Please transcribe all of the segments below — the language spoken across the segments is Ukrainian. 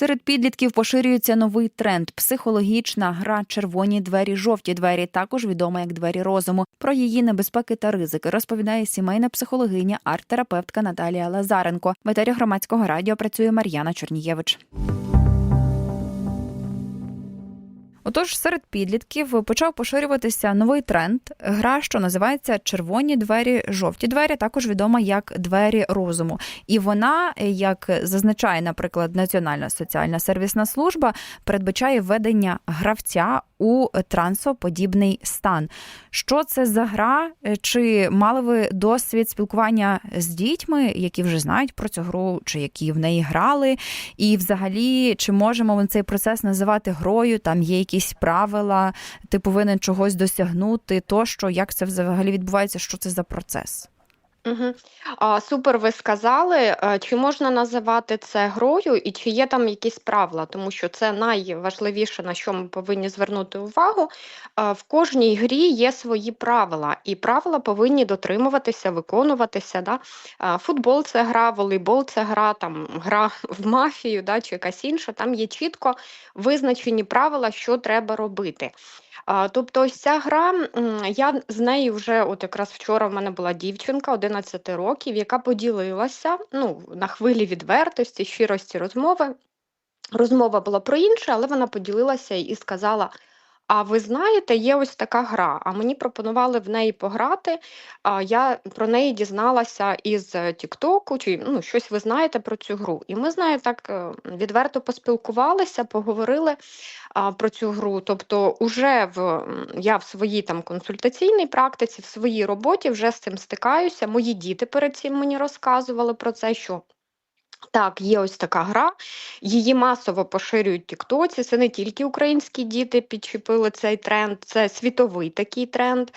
Серед підлітків поширюється новий тренд психологічна гра червоні двері, жовті двері, також відома як двері розуму. Про її небезпеки та ризики розповідає сімейна психологиня, арт-терапевтка Наталія Лазаренко. В етері громадського радіо працює Мар'яна Чорнієвич. Отож, серед підлітків почав поширюватися новий тренд гра, що називається червоні двері, жовті двері, також відома як двері розуму. І вона, як зазначає, наприклад, Національна соціальна сервісна служба, передбачає ведення гравця у трансоподібний стан. Що це за гра? Чи мали ви досвід спілкування з дітьми, які вже знають про цю гру, чи які в неї грали? І, взагалі, чи можемо ми цей процес називати грою? Там є якісь правила, ти повинен чогось досягнути, тощо, як це взагалі відбувається? Що це за процес? Угу. А, супер, ви сказали. А, Чи можна називати це грою, і чи є там якісь правила? Тому що це найважливіше, на що ми повинні звернути увагу. А, В кожній грі є свої правила, і правила повинні дотримуватися, виконуватися. Да? А, Футбол це гра, волейбол це гра, там гра в мафію, да, чи якась інша. Там є чітко визначені правила, що треба робити. Тобто, ось ця гра, я з нею вже, от якраз вчора в мене була дівчинка 11 років, яка поділилася ну, на хвилі відвертості, щирості розмови. Розмова була про інше, але вона поділилася і сказала: А ви знаєте, є ось така гра, а мені пропонували в неї пограти. А я про неї дізналася із Тіктоку, чи ну, щось ви знаєте про цю гру. І ми з нею так е, відверто поспілкувалися, поговорили а, про цю гру. Тобто, уже в я в своїй там консультаційній практиці, в своїй роботі вже з цим стикаюся. Мої діти перед цим мені розказували про це, що. Так, є ось така гра, її масово поширюють в Тіктоці. Це не тільки українські діти підчепили цей тренд, це світовий такий тренд.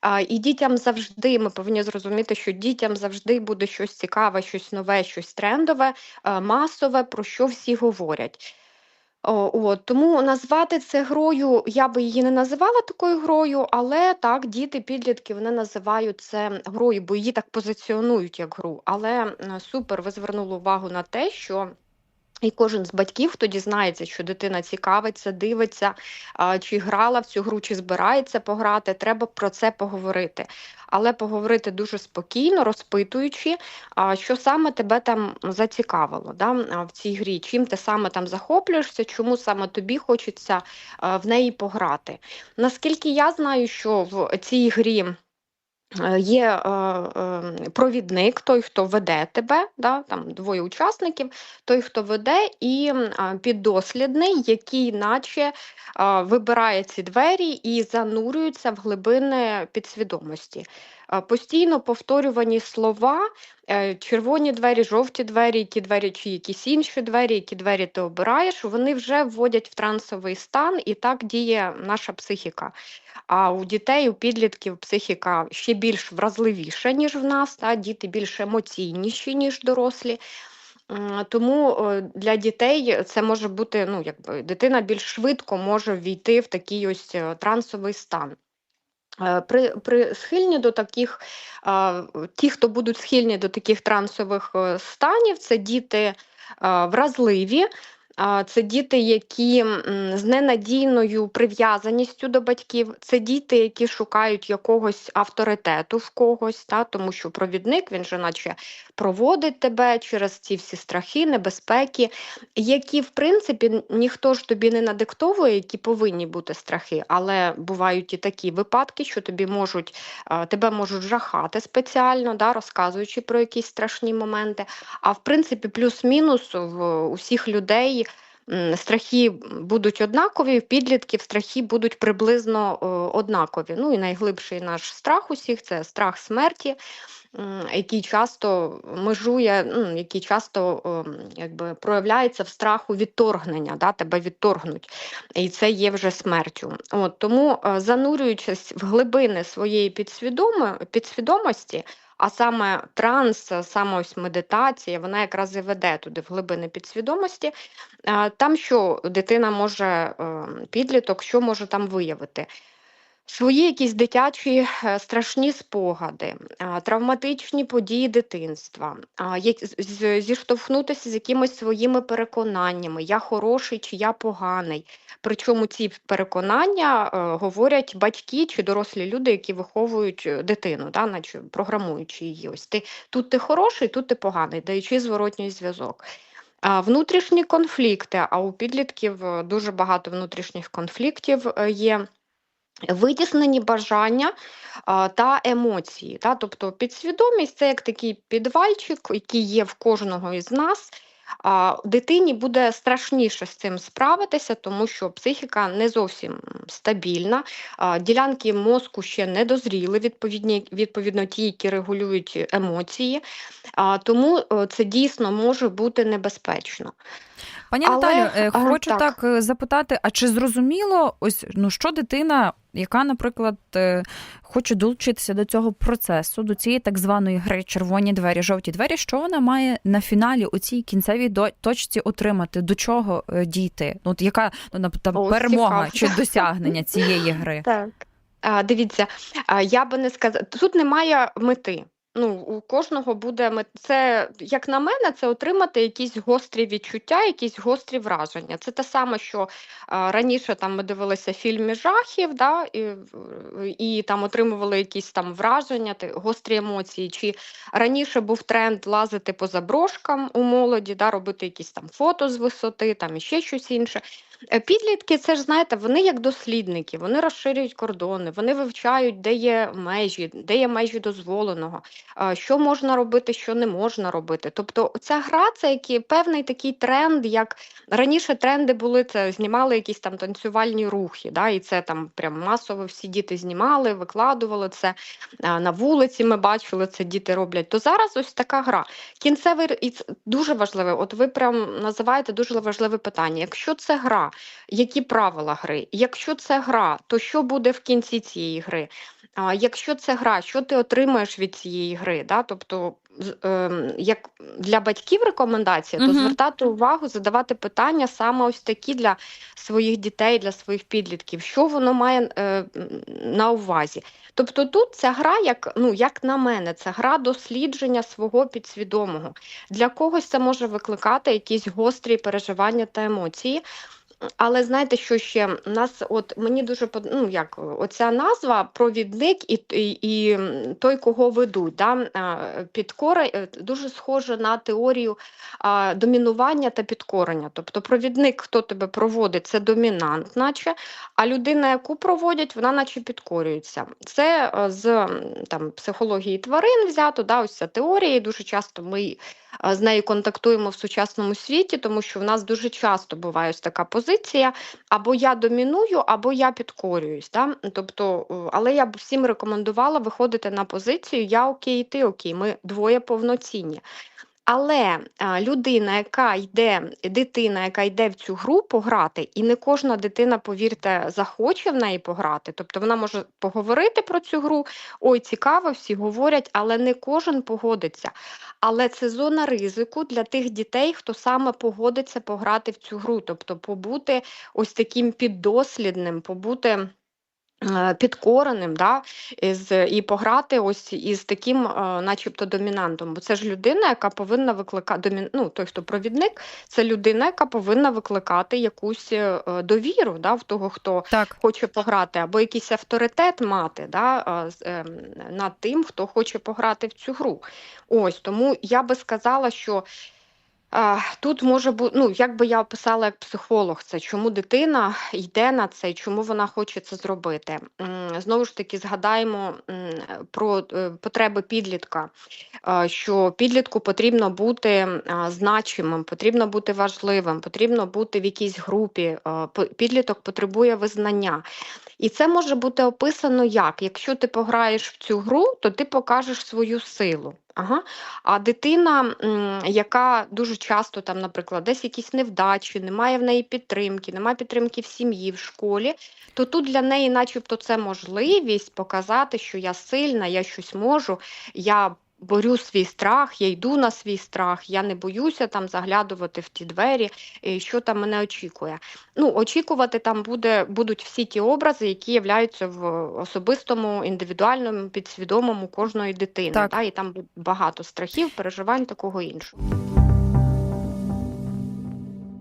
А, і дітям завжди ми повинні зрозуміти, що дітям завжди буде щось цікаве, щось нове, щось трендове, масове, про що всі говорять. От, тому назвати це грою, я би її не називала такою грою, але так, діти, підлітки вони називають це грою, бо її так позиціонують як гру. Але супер, ви звернули увагу на те, що. І кожен з батьків, хто дізнається, що дитина цікавиться, дивиться, чи грала в цю гру, чи збирається пограти, треба про це поговорити. Але поговорити дуже спокійно, розпитуючи, що саме тебе там зацікавило да, в цій грі, чим ти саме там захоплюєшся, чому саме тобі хочеться в неї пограти. Наскільки я знаю, що в цій грі. Е, Є е, е, провідник, той, хто веде тебе, да, там двоє учасників, той, хто веде, і е, піддослідний, який наче е, вибирає ці двері і занурюється в глибини підсвідомості. Постійно повторювані слова, е, червоні двері, жовті двері, ті двері, чи якісь інші двері, які двері ти обираєш, вони вже вводять в трансовий стан, і так діє наша психіка. А у дітей, у підлітків психіка ще більш вразливіша, ніж в нас, та, діти більш емоційніші, ніж дорослі. Тому е, для дітей це може бути, ну, якби дитина більш швидко може ввійти в такий ось е, трансовий стан. Е, При, при схильні до таких, а, ті, хто будуть схильні до таких трансових е, станів, це діти вразливі, це діти, які з ненадійною прив'язаністю до батьків, це діти, які шукають якогось авторитету в когось, та, тому що провідник він же наче проводить тебе через ці всі страхи, небезпеки, які, в принципі, ніхто ж тобі не надиктовує, які повинні бути страхи, але бувають і такі випадки, що тобі можуть, тебе можуть жахати спеціально, да, розказуючи про якісь страшні моменти. А в принципі, плюс-мінус в усіх людей. Страхи будуть однакові, в підлітків страхи будуть приблизно е, однакові. Ну і найглибший наш страх усіх це страх смерті, який часто межує, ну, який часто ем, якби, проявляється в страху відторгнення, да, тебе відторгнуть. І це є вже смертю. От, тому, е, занурюючись в глибини своєї підсвідомості, а саме транс, е, саме ось медитація, вона якраз і веде туди в глибини підсвідомості. Е, Там що дитина може, е, підліток, що може там виявити? Свої якісь дитячі е, страшні спогади, травматичні події дитинства, зіштовхнутися з якимись своїми переконаннями, я хороший чи я поганий. Причому ці переконання е, говорять батьки чи дорослі люди, які виховують е, дитину, да, наче програмуючи її. Ось ти тут ти хороший, тут ти поганий, даючи зворотній зв'язок. Внутрішні конфлікти, а у підлітків дуже багато внутрішніх конфліктів є. Витіснені бажання а, та емоції. Та? Тобто підсвідомість це як такий підвальчик, який є в кожного із нас. А, дитині буде страшніше з цим справитися, тому що психіка не зовсім стабільна, а, ділянки мозку ще не дозріли, відповідні, відповідно ті, які регулюють емоції. А, тому е, це дійсно може бути небезпечно. Пані Але, Наталю, е, а, хочу так. так. е, запитати: а чи зрозуміло, ось ну що дитина, яка, наприклад, е, хоче долучитися до цього процесу, до цієї так званої гри червоні двері, жовті двері, що вона має на фіналі у цій кінцевій точці отримати, до чого е, дійти? Ну, от яка ну, там О, перемога цікаво. чи досягнення цієї гри? Так. Дивіться, я би не сказала, тут немає мети. Ну, у кожного буде це, як на мене, це отримати якісь гострі відчуття, якісь гострі враження. Це те саме, що а, раніше там ми дивилися фільми жахів, да, і, і там отримували якісь там враження, гострі емоції. Чи раніше був тренд лазити по заброшкам у молоді, да, робити якісь там фото з висоти, там і ще щось інше. Е, Підлітки, це ж знаєте, вони як дослідники, вони розширюють кордони, вони вивчають, де є межі, де є межі дозволеного, що можна робити, що не можна робити. Тобто ця гра це який, певний такий тренд, як раніше тренди були, це знімали якісь там танцювальні рухи, да, і це там прям масово всі діти знімали, викладували це на вулиці. Ми бачили це, діти роблять. То зараз ось така гра. Кінцевий і це дуже важливе. От ви прям називаєте дуже важливе питання. Якщо це гра, які правила гри? Якщо це гра, то що буде в кінці цієї гри? А, якщо це гра, що ти отримаєш від цієї гри? Да? Тобто, ем, як для батьків рекомендація, то звертати увагу, задавати питання саме ось такі для своїх дітей, для своїх підлітків, що воно має е, на увазі. Тобто тут ця гра, як, ну, як на мене, це гра дослідження свого підсвідомого. Для когось це може викликати якісь гострі переживання та емоції. Але знаєте, що ще нас, от мені дуже ну, як оця назва провідник і, і, і той, кого ведуть, да, підкора е, дуже схоже на теорію а, домінування та підкорення. Тобто провідник, хто тебе проводить, це домінант, наче, а людина, яку проводять, вона наче підкорюється. Це е, з там, психології тварин взято, да, ось ця теорія, і дуже часто ми з нею контактуємо в сучасному світі, тому що в нас дуже часто буває ось така позиція: або я доміную, або я підкорююсь. Да? Тобто, е, але я б всім рекомендувала виходити на позицію Я окей, ти окей, ми двоє повноцінні. Але людина, яка йде, дитина, яка йде в цю гру пограти, і не кожна дитина, повірте, захоче в неї пограти. Тобто вона може поговорити про цю гру, ой, цікаво, всі говорять, але не кожен погодиться. Але це зона ризику для тих дітей, хто саме погодиться пограти в цю гру, тобто побути ось таким піддослідним, побути. Е, Підкореним, да, із, і пограти ось із таким, е, начебто, домінантом. Бо це ж людина, яка повинна викликати домін... ну, той, хто провідник, це людина, яка повинна викликати якусь е, довіру да, в того, хто Так. хоче пограти, або якийсь авторитет мати да, ем, над тим, хто хоче пограти в цю гру. Ось тому я би сказала, що тут може бути, ну як би я описала як психолог, це чому дитина йде на це, і чому вона хоче це зробити. Знову ж таки, згадаємо про е, потреби підлітка, що підлітку потрібно бути значимим, потрібно бути важливим, потрібно бути в якійсь групі. Підліток потребує визнання. І це може бути описано як: якщо ти пограєш в цю гру, то ти покажеш свою силу. Ага. А дитина, яка дуже часто там, наприклад, десь якісь невдачі, немає в неї підтримки, немає підтримки в сім'ї, в школі, то тут для неї, начебто, це можливість показати, що я сильна, я щось можу, я борю свій страх, я йду на свій страх, я не боюся там заглядувати в ті двері, і що там мене очікує. Ну, очікувати там буде, будуть всі ті образи, які являються в особистому, індивідуальному, підсвідомому кожної дитини. Так. Та, і там багато страхів, переживань, такого іншого.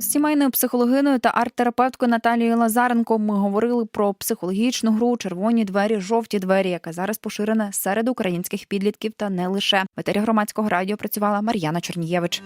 З сімейною психологиною та арт-терапевткою Наталією Лазаренко ми говорили про психологічну гру Червоні двері, жовті двері, яка зараз поширена серед українських підлітків та не лише. В етері громадського радіо працювала Мар'яна Чернієвич.